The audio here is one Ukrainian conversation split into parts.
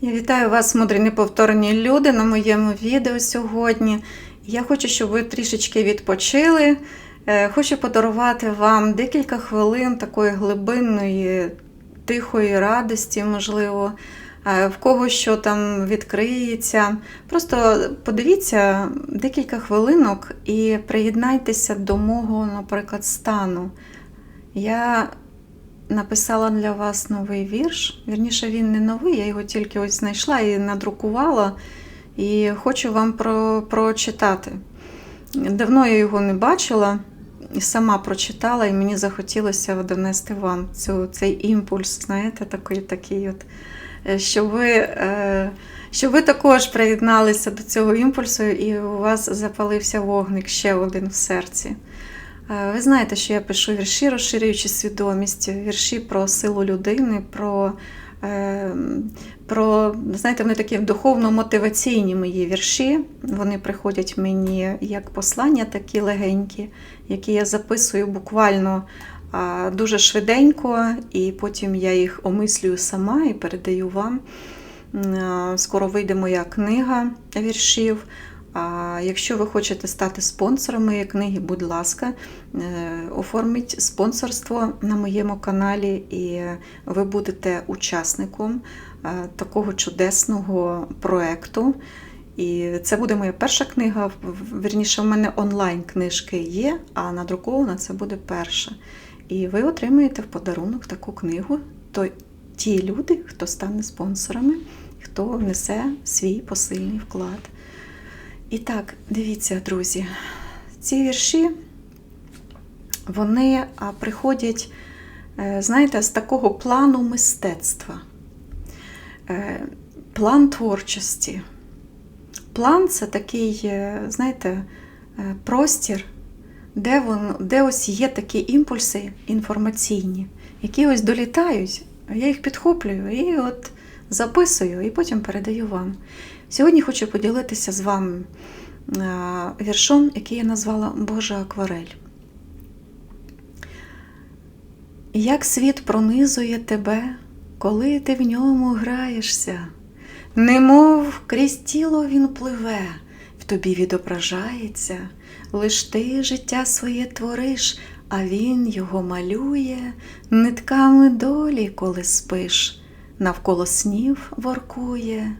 Я вітаю вас, мудрі неповторні люди, на моєму відео сьогодні. Я хочу, щоб ви трішечки відпочили. Е, Хочу подарувати вам декілька хвилин такої глибинної, тихої радості, можливо, е, в кого що там відкриється. Просто подивіться декілька хвилинок і приєднайтеся до мого, наприклад, стану. Я написала для вас новий вірш. Вірніше, він не новий, я його тільки ось знайшла і надрукувала. І хочу вам про, прочитати. Давно я його не бачила, і сама прочитала, і мені захотілося донести вам цю, цей імпульс, знаєте, такий, такий от, е, щоб ви, е, щоб ви також приєдналися до цього імпульсу, і у вас запалився вогник ще один в серці. Е, Ви знаєте, що я пишу вірші, розширюючи свідомість, вірші про силу людини, про, е, про знаєте, вони такі духовно-мотиваційні мої вірші. Вони приходять мені як послання, такі легенькі, які я записую буквально дуже швиденько, і потім я їх омислюю сама і передаю вам. Скоро вийде моя книга віршів. А якщо ви хочете стати спонсором моєї книги, будь ласка, е, оформіть спонсорство на моєму каналі, і ви будете учасником е, такого чудесного проекту. І це буде моя перша книга. Вірніше, в мене онлайн книжки є, а надрукована це буде перша. І ви отримаєте в подарунок таку книгу. То ті люди, хто стане спонсорами, хто внесе свій посильний вклад. І так, дивіться, друзі, ці вірші, вони приходять, е, знаєте, з такого плану мистецтва, Е, план творчості. План це такий, е, знаєте, простір, де, вон, де ось є такі імпульси інформаційні, які ось долітають, я їх підхоплюю і от записую, і потім передаю вам. Сьогодні хочу поділитися з вами е, віршом, який я назвала Божа акварель. Як світ пронизує тебе, коли ти в ньому граєшся, немов крізь тіло він пливе, в тобі відображається, лиш ти життя своє твориш, а він його малює нитками долі, коли спиш, навколо снів воркує.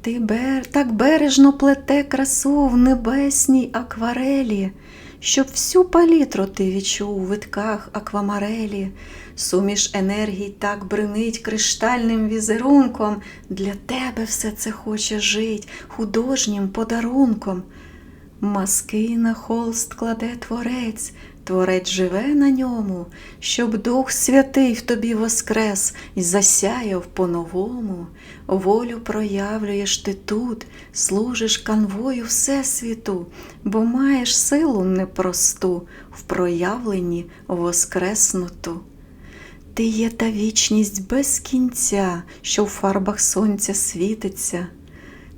Ти бер, так бережно плете красу в небесній акварелі, щоб всю палітру ти відчув у витках аквамарелі, суміш енергій так бринить криштальним візерунком, для тебе все це хоче жить художнім подарунком. Маски на холст кладе творець, творець живе на ньому, щоб Дух Святий в тобі воскрес і засяяв по-новому. Волю проявлюєш ти тут, служиш канвою Всесвіту, бо маєш силу непросту в проявленні воскреснуту. Ти є та вічність без кінця, що в фарбах сонця світиться.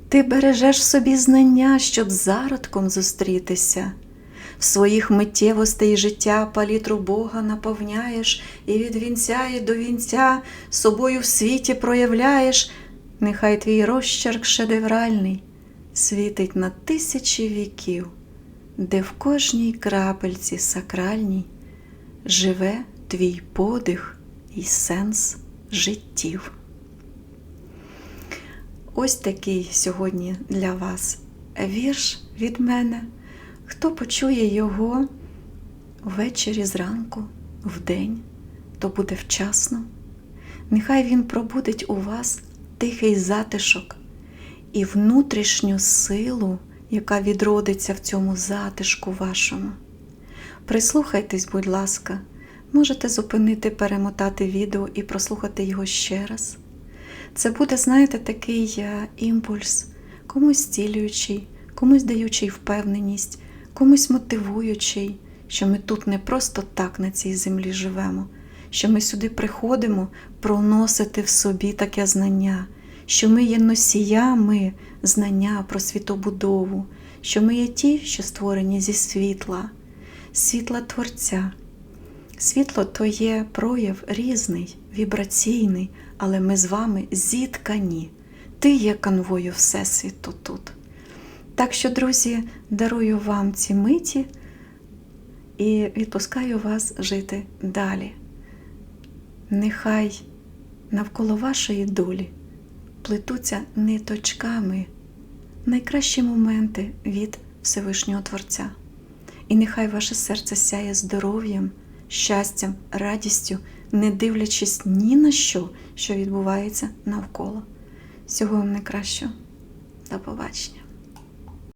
Ти бережеш собі знання, щоб зародком зустрітися. В своїх миттєвостей життя палітру Бога наповняєш і від вінця і до вінця собою в світі проявляєш. Нехай твій розчерк шедевральний світить на тисячі віків, де в кожній крапельці сакральній живе твій подих і сенс життів. Ось такий сьогодні для вас вірш від мене. Хто почує його ввечері зранку, вдень, то буде вчасно. Нехай він пробудить у вас тихий затишок і внутрішню силу, яка відродиться в цьому затишку вашому. Прислухайтесь, будь ласка, можете зупинити, перемотати відео і прослухати його ще раз. Це буде, знаєте, такий е, імпульс, комусь зцілюючий, комусь даючий впевненість, комусь мотивуючий, що ми тут не просто так на цій землі живемо, що ми сюди приходимо проносити в собі таке знання, що ми є носіями знання про світобудову, що ми є ті, що створені зі світла, світла Творця. Світло то є прояв різний, вібраційний, але ми з вами зіткані. ти є канвою Всесвіту тут. Так що, друзі, дарую вам ці миті і відпускаю вас жити далі. Нехай навколо вашої долі плетуться ниточками найкращі моменти від Всевишнього Творця. І нехай ваше серце сяє здоров'ям, щастям, радістю, не дивлячись ні на що, що відбувається навколо. Всього вам найкращого. До побачення.